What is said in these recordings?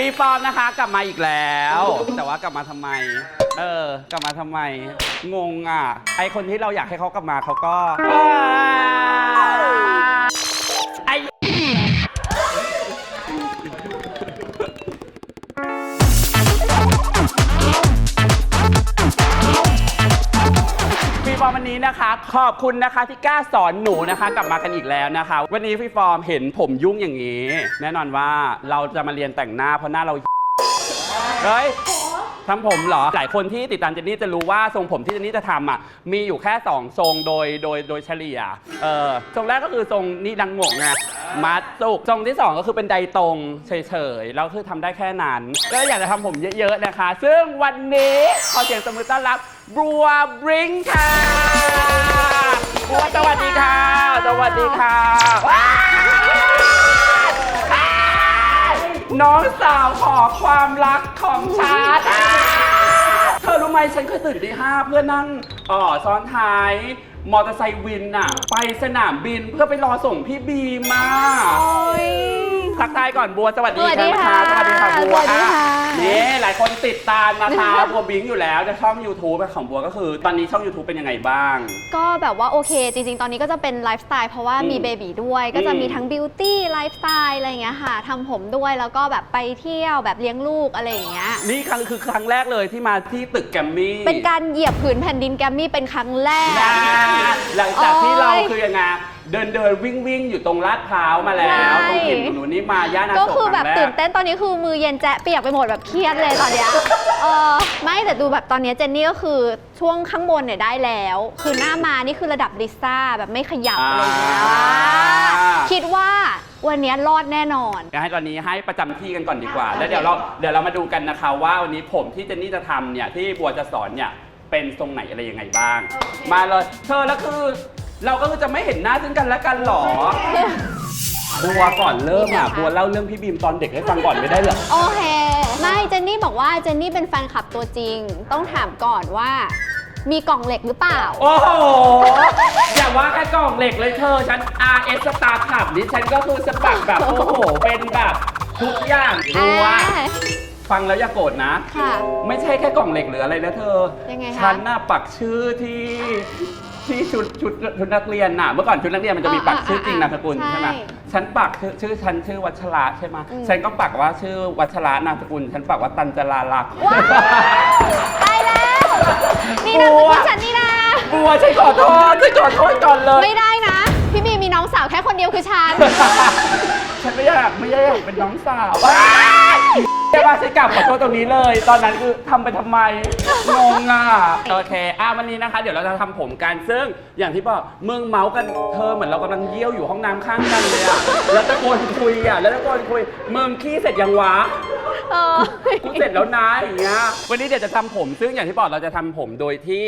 รีฟอร์มนะคะ กลับมาอีกแล้ว แต่ว่ากลับมาทำไม เออ กลับมาทำไม งงอะ ไอคนที่เราอยากให้เขากลับมาเขาก็ วันนี้นะคะ ขอบคุณนะคะที่กล้าสอนหนูนะคะ กลับมากันอีกแล้วนะคะ วันนี้ฟรีฟอร์มเห็นผมยุ่งอย่างนี้ แน่นอนว่าเราจะมาเรียนแต่งหน้าเพราะหน้าเราเฮ้ยทำผมเหรอ หลายคนที่ติดตามเจนนี่จะรู้ว่าทรงผมที่เจนนี่จะทำอะ มีอยู่แค่ 2 ทรงโดยโดยโดยเฉลี่ย เออทรงแรกก็คือทรงนี่ดังหงกไง มัดจุกทรงที่ 2 ก็คือเป็นไดตรงเฉยๆ แล้วคือทำได้แค่นั้น ก็อยากจะทำผมเยอะๆนะคะ ซึ่งวันนี้ขอเสียงสมือต้อนรับบัวบริงค่ะบัวสวัสดีค่ะ สวัสดีค่ะว้าวน้องสาวขอความรักของฉัน เธอรู้ไหมฉันเคยตื่นตีห้าเพื่อนั่งอ่อซ้อนท้าย มอเตอร์ไซค์วินน่ะ ไปสนามบินเพื่อไปรอส่งพี่บีมา โอ้ย ทักทายก่อนบัวสวัสดีสวัสดีค่ะค่ะสวัสดีค่ะบัวสวัสดีค่ะ นี่หลายคนติดตามนะคะบัวบิงอยู่แล้วในช่อง YouTube ของบัวก็คือ ตอนนี้ช่อง YouTube เป็นยังไงบ้าง ก็แบบว่าโอเค จริง ๆ ตอนนี้ก็จะเป็นไลฟ์สไตล์เพราะว่ามีอืมเบบีด้วย ก็จะอืมมีทั้งบิวตี้ไลฟ์สไตล์อะไรอย่างเงี้ยค่ะทำผมด้วยแล้วก็แบบไปเที่ยวแบบเลี้ยงลูกอะไรอย่างเงี้ย นี่ครั้งคือครั้งแรกเลยที่มาที่ตึกแกรมมี่ เป็นการเหยียบผืนแผ่นดินแกรมมี่เป็นครั้งแรกนะหลังจากที่เราโอ้ยคือยังไง เดินเดินวิ่งวิ่งอยู่ตรงลาดพร้าวมาแล้วใช่ ตรงถิ่นของหนูนี่มาย่านอาโศก็กคือคแบรั้บงแรตื่กนเต้นตอนนี้คือมือเย็นแจ๊ะเปียกไปหมดแบบเครียดเลยตอนเนี้ยเออไม่แต่ดูแบบตอนเนี้ยเจนนี่ก็คือช่วงข้างบนเนี่ยได้แล้ว คือหน้ามานี่คือระดับลิซ่าแบบไม่ขยับอะไรอย่างเงี้ยอ่าคิดว่าวันเนี้ยรอดแน่นอน เดี๋ยวให้ตอนนี้ให้ประจำที่กันก่อนดีกว่า แล้วเดี๋ยวเราเดี๋ยวเรามาดูกันนะคะ ว่าวันนี้ผมที่เจนนี่จะทำเนี่ยที่บัวจะสอนเนี่ยเป็นทรงไหนอะไรยังไงบ้าง มาเลยเธอแล้วคือ เราก็คือจะไม่เห็นหน้าซึ่งกันและกันหรอบัวก่อนเริ่มอะบัวเล่าเรื่องพี่บีมตอนเด็กให้ฟังก่อนไม่ได้เหรอโอเคไม่เจนนี่บอกว่าเจนนี่เป็นแฟนคลับตัวจริง ต้องถามก่อนว่า มีกล่องเหล็กหรือเปล่า โอ้โห อย่าว่าแค่กล่องเหล็กเลยเธอ ฉัน RS Star Club นี่ฉันก็คือสปักแบบโอ้โห เป็นแบบทุกอย่างบัวอ่าฟังแล้วอย่าโกรธนะ ค่ะ ไม่ใช่แค่กล่องเหล็กหรืออะไรนะเธอ ยังไงคะ ฉันน่ะปักชื่อที่ ที่ชุดชุดชุดนักเรียนน่ะ เมื่อก่อนชุดนักเรียนมันจะมีปักชื่อจริงนามสกุลใช่ใช่ไหมฉันปักชื่อชื่อฉันชื่อวัชระใช่ไหมอืม ฉันก็ปักว่าชื่อวัชระนามสกุล ฉันปักว่าตันจราลักษณ์ว้าวตายแล้ว นี่นะบัวฉันนี่นะ บัวฉันขอโทษฉันขอโทษก่อนเลย ไม่ได้นะ พี่บีมีน้องสาวแค่คนเดียวคือฉัน ฉันไม่อยากไม่อยากเป็นน้องสาวใช่ป่ะฉันกลับขอโทษตรงนี้เลย ตอนนั้นคือทำไปทำไมงงอะโอเคอะวันนี้นะคะ เดี๋ยวเราจะทำผมกันซึ่งอย่างที่บอกมึงเมาส์กันเธอเหมือนเรากำลังเยี่ยวอยู่ห้องน้ำข้างกันเลยอะแล้วตะโกนคุยอะแล้วตะโกนคุยมึงขี้เสร็จยังวะ เออ กูเสร็จแล้วนะอย่างเงี้ย วันนี้เดี๋ยวจะทำผมซึ่งอย่างที่บอกเราจะทำผมโดยที่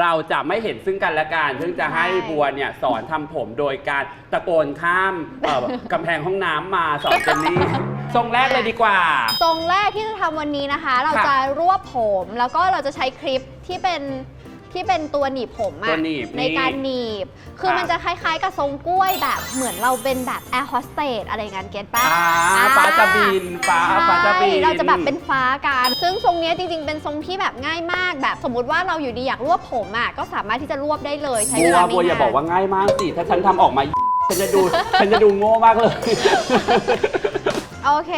เราจะไม่เห็นซึ่งกันและกันซึ่งจะให้บัวเนี่ยสอนทำผมโดยการตะโกนข้ามเอ่อกำแพงห้องน้ำมาสอนเจนนี่ ทรงแรกเลยดีกว่า ทรงแรกที่จะทำวันนี้นะคะ เราค่ะจะรวบผมแล้วก็เราจะใช้คลิปที่เป็นที่เป็นตัวหนีบผมตัวอะหนีบในการหนีบ คือค่ะมันจะคล้ายๆกับทรงกล้วยแบบเหมือนเราเป็นแบบแอร์โฮสเตสอะไรอย่างเงี้ยเก็ตปะอ่าอ่าฟ้าจะบินฟ้าฟ้าจะบิน ใช่เราจะแบบเป็นฟ้ากัน ซึ่งทรงเนี้ยจริง ๆ เป็นทรงที่แบบง่ายมาก แบบสมมติว่าเราอยู่ดีอยากรวบผมอะ ก็สามารถที่จะรวบได้เลยใช้บัเววลาไม่บัวอย่านาบอกนว่าง่ายมากสิ ถ้าฉันทำออกมา ฉันจะดู ฉันจะดูโง่มากเลย โอเค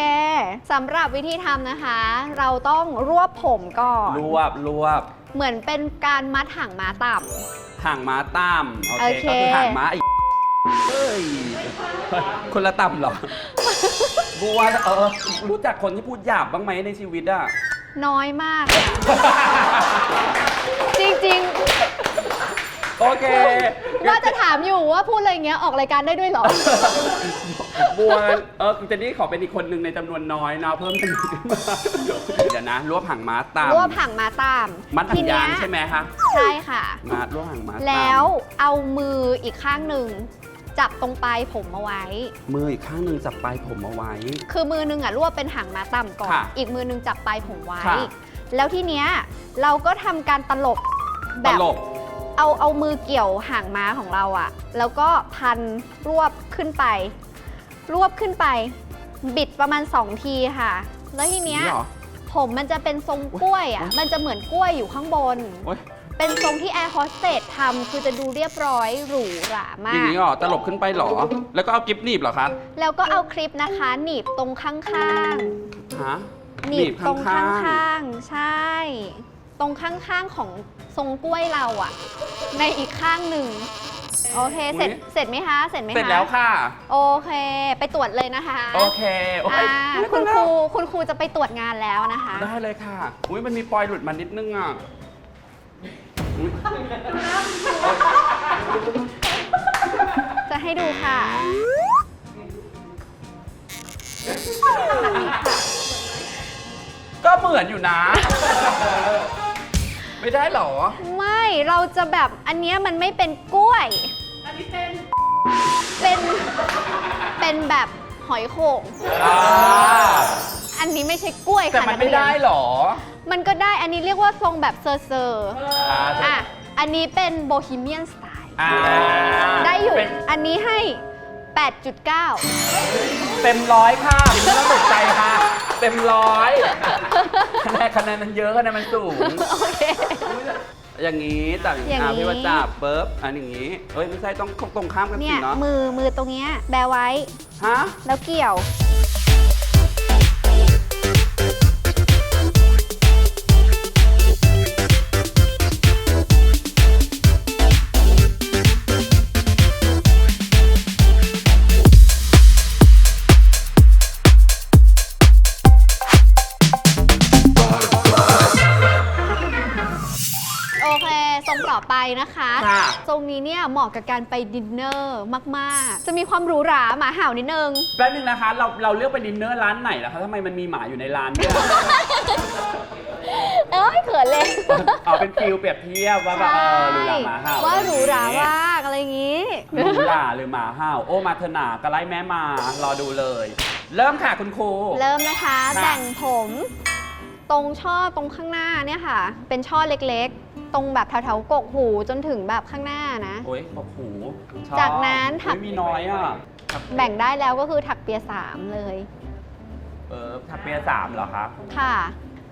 สำหรับวิธีทำนะคะ เราต้องรวบผมก่อน รวบรวบเหมือนเป็นการมัดหางม้าต่ห่างม้าตามโอโอเคเคก็คือห่างม้าไอ้เอ้ยคนละต่ำเหรอบัวเออรู้จักคนที่พูดหยาบบ้างไหมในชีวิตอะำน้อยมากอะจริงโอเค ๆ ว่าจะถามอยู่ว่าพูดอะไรอย่างเงี้ยออกรายการได้ด้วยเหรอ บัวเออเจนนี่ขอเป็นอีกคนหนึ่งในจำนวนน้อยนะเพิ่มเป็นอีกขึ้นมาเดี๋ยวนะรวบห่างม้าตามรวบหางม้าตามมัดหางทีเนี้ยางใช่ไหมคะใช่ค่ะมารวบห่างม้าตามแล้วเอามืออีกข้างหนึ่งจับตรงปลายผมเอาไว้ มืออีกข้างหนึ่งจับปลายผมเอาไว้ คือมือหนึงอะรวบเป็นหางม้าต่ำก่อน ค่ะอีกมือหนึงจับปลายผมไว้ ค่ะ แล้วทีเนี้ยเราก็ทำการตลบตแบบลก เอาเอามือเกี่ยวหางม้าของเราอะแล้วก็พันรวบขึ้นไป รวบขึ้นไป บิดประมาณ 2 ทีค่ะ แล้วทีเนี้ยนี่เหรอ ผมมันจะเป็นทรงกล้วยอะ มันจะเหมือนกล้วยอยู่ข้างบน โอ๊ยเป็นทรงที่แอร์โฮสเตสทำคือจะดูเรียบร้อยหรูหรามาอย่างก นี้เหรอตลบขึ้นไปเหรอ แล้วก็เอากิฟต์หนีบเหรอคะแล้วก็เอาคลิปนะคะ หนีบตรงข้างฮะๆ หนีบตรงข้างๆ ใช่ ตรงข้างๆของทรงกล้วยเราอะในอีกข้างหนึ่ง โอเค เสร็จ เสร็จไหมคะ เสร็จไหมคะเสร็จแล้วค่ะ โอเค ไปตรวจเลยนะคะโอเคโอ้ยอ่าคุณครู คุณครูจะไปตรวจงานแล้วนะคะ ได้เลยค่ะ อุ้ยมันมีปลอยหลุดมานิดนึงอะอุ๊ยจะให้ดูค่ะ ก็เหมือนอยู่นะ ไม่ได้เหรอ ไม่ เราจะแบบ อันเนี้ยมันไม่เป็นกล้วยอันนี้เป็น เป็น เป็นแบบหอยโข่งอ่าอันนี้ไม่ใช่กล้วยแต่ค่ะมันกไม่เรียได้เหรอ มันก็ได้ อันนี้เรียกว่าทรงแบบเซอร์เซอร์อ่าอะ อันนี้เป็นโบฮีเมียนสไตล์ อ่าได้อยู่ เป็นอันนี้ให้ 8.9 เต็มร้อยค่ะไม่ต้องตกใจค่ะ เต็มร้อยคะแนนคะแนนมันเยอะคะแนนมันสูง โอเค อย่างนี้แต่อย่างนี้อะพี่ว่าจับเบิร์บอันอย่างนี้เอ้ยไม่ใช่ต้องตรงข้ามกันเนี่สิยเนาะมือมือตรงเนี้ยแบไว้ฮะแล้วเกี่ยว ต่อไปนะคะ ค่ะ ทรงนี้เนี่ยเหมาะกับการไปดินเนอร์มากๆ จะมีความหรูหราหมาเห่านิดนึง แป๊บนึงนะคะ เราเราเลือกไปดินเนอร์ร้านไหนล่ะคะทำไมมันมีหมาอยู่ในร้านด้วย เอ้ยเขินเลย เอาเป็นฟิลเปรียบเทียบว่าแบบเออหรูหราหมาเห่าว่าหรูหรามากอะไรอย่างงี้ หรูหราหรือหมาเห่าโอ้มาเถอะหนากระไล่แม่มารอดูเลย เริ่มค่ะคุณครู เริ่มนะคะ ค่ะแบ่งผม ตรงช่อตรงข้างหน้าเนี่ยค่ะ เป็นช่อเล็กๆ ตรงแบบแถวๆกกหูจนถึงแบบข้างหน้านะ โอ้ยขอบหูชอบจากนั้นถักอุ๊ยมีน้อยอะแบ่งได้แล้วก็คือถักเปียสามเลย เออถักเปียสามเหรอคะค่ะ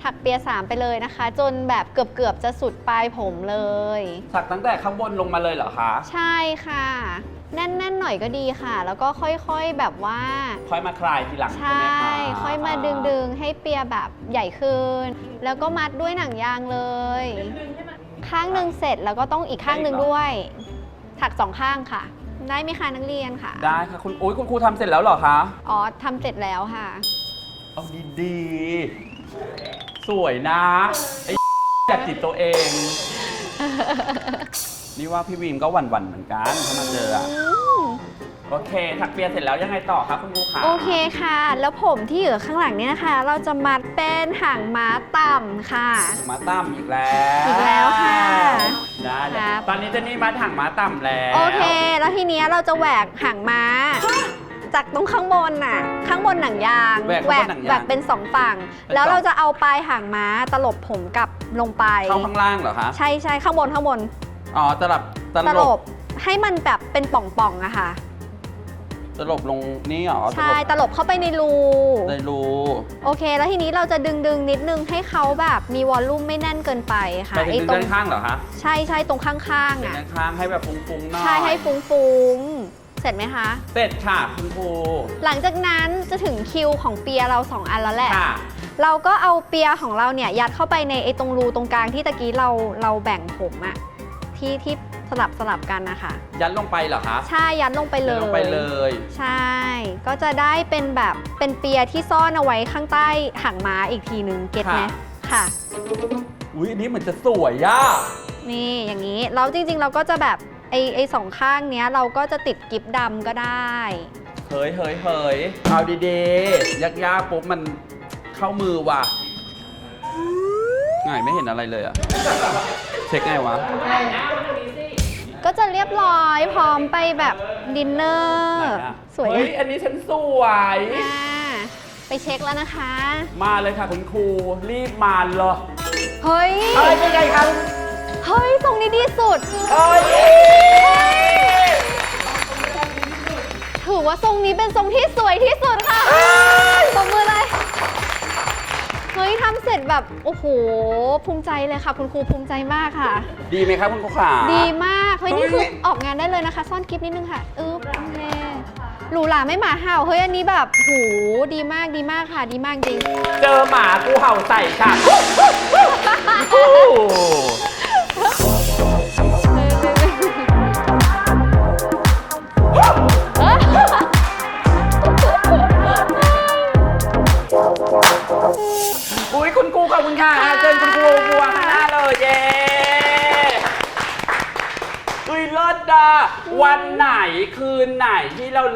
ถักเปียสามไปเลยนะคะ จนแบบเกือบๆจะสุดปลายผมเลย ถักตั้งแต่ข้างบนลงมาเลยเหรอคะใช่ค่ะ แน่นๆหน่อยก็ดีค่ะ แล้วก็ค่อยๆแบบว่า ค่อยมาคลายทีหลังใชใช่ไหม่ คะค่อยมาดึงๆ ให้เปียแบบใหญ่ขึ้น แล้วก็มัดด้วยหนังยางเลย ข้างหนึ่งเสร็จแล้วก็ต้องอีกข้างหนึ่งด้วย ถักสองข้างค่ะ ได้ไหมคะนักเรียนค่ะ ได้ค่ะคุณอุ้ยคุณครูทำเสร็จแล้วเหรอคะ อ๋อทำเสร็จแล้วค่ะ เอาดีๆ สวยนะไอ้ อยากจิตตัวเอง นี่ว่าพี่วีมก็หวั่นๆเหมือนกันถ้ามาเจออะโอเค ถักเปียเสร็จแล้วยังไงต่อครับคุณครูขาโอเคค่ะ แล้วผมที่อยู่ข้างหลังเนี่ยนะคะ เราจะมัดเป็นหางม้าต่ำค่ะ มาตั้มอีกแล้วอีกแล้วค่ะได้เลยครับตอนนี้เจนนี่มาถังม้าต่ำแล้วโอเค แล้วทีเนี้ยเราจะแหวกหางม้า จากตรงข้างบนน่ะ ข้างบนหนังยางแหวกข้างบนหนังยางแหวกเป็นสองฝั่ง เป็นแล้วสองเราจะเอาปลายหางม้าตลบผมกลับลงไป เข้าข้างล่างเหรอคะ ใช่ใช่ข้างบนข้างบน อ๋อตลับตตลลบบให้มันแบบเป็นป่องๆอะค่ะ ตลบลงนี่เหรอใช่ตลบเข้าไปในรูเลยรูโอเค แล้วทีนี้เราจะดึงดึงๆนิดนึงให้เขาแบบมีวอลลุ่มไม่แน่นเกินไปค่ะไปถึงตรด้างนข้างเหรอคะใช่ใช่ตรงข้างๆเป็นอะด้านข้างให้แบบฟุ้งๆหน่อยใช่ให้ฟุ้งๆ เสร็จไหมคะ เสร็จค่ะคุณครูหลังจากนั้นจะถึงคิวของเปียเราสองอันแล้วแหละ ค่ะ เราก็เอาเปียของเราเนี่ยยัดเข้าไปในไอ้ตรงรูตรงกลางที่ตะกี้เราเราแบ่งผมอะ ที่ที่สลับสลับกันนะคะ ยัดลงไปเหรอคะใช่ยัดลงไปเลยัดย ลงไปเลย ใช่ ก็จะได้เป็นแบบเป็นเปียที่ซ่อนเอาไว้ข้างใต้หางม้าอีกทีหนึ่งเก็ตไหมค่ะ อุ้ยอันนี้เหมือนจะสวยย่านี่อย่างนี้แล้วจริงๆ เราก็จะแบบไอ้ไอ้สองข้างเนี้ยเราก็จะติดกิฟดำก็ได้ เฮ้ยเฮ้ยเฮ้ยเอาดีๆยากๆปุ๊บมันเข้ามือว่ะไงไม่เห็นอะไรเลยอะ เช็คไงวะ ก็จะเรียบร้อยพร้อมไปแบบดินเนอไหนร์อะ สวยเฮ้ย อันนี้ฉันสวย อ่าไปเช็คแล้วนะคะ มาเลยค่ะคุณครูรีบมาเลยเฮ้ย เอ้ยเป็นไงครับเฮ้ยตรงนี้ดีสุด เอ้ยถือว่าทรงนี้เป็นทรงที่สวยที่สุดค่ะตบมือเลย แบบโอ้โห ภูมิใจเลยค่ะ คุณครูภูมิใจมากค่ะ ดีไหมครับคุณครูขา ดีมากเฮ้ยนี่เฮ้คืยอออกงานได้เลยนะคะ ซ่อนกิฟนิดนึงค่ะอึ๊บโอเคหรูหราไม่หมาเห่าเฮ้ยอันนี้แบบโหดีมากดีมากค่ะ ดีมากจริง เจอหมากูเห่าใส่ค่ะ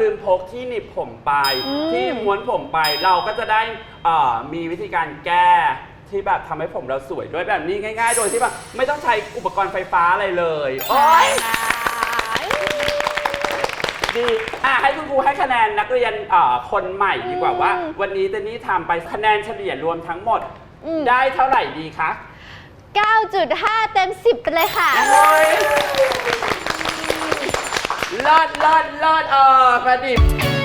ลืมพกที่หนีบผมไป อืม ที่ม้วนผมไปเราก็จะได้เอ่อมีวิธีการแก้ที่แบบทำให้ผมเราสวยด้วยแบบนี้ง่าย ๆ โดยที่แบบไม่ต้องใช้อุปกรณ์ไฟฟ้าอะไรเลยโอ๊ย ดีอะให้คุณครูให้คะแนนนักเรียนเอ่อคนใหม่ดีกว่าว่า อืมวันนี้เจนนี่ทำไปคะแนนเฉลี่ยรวมทั้งหมด อืม ได้เท่าไหร่ดีคะ9.5 เต็ม 10 ไปเลยค่ะ โอ้ยเลิศเลิศเลิศเออประดิษฐ์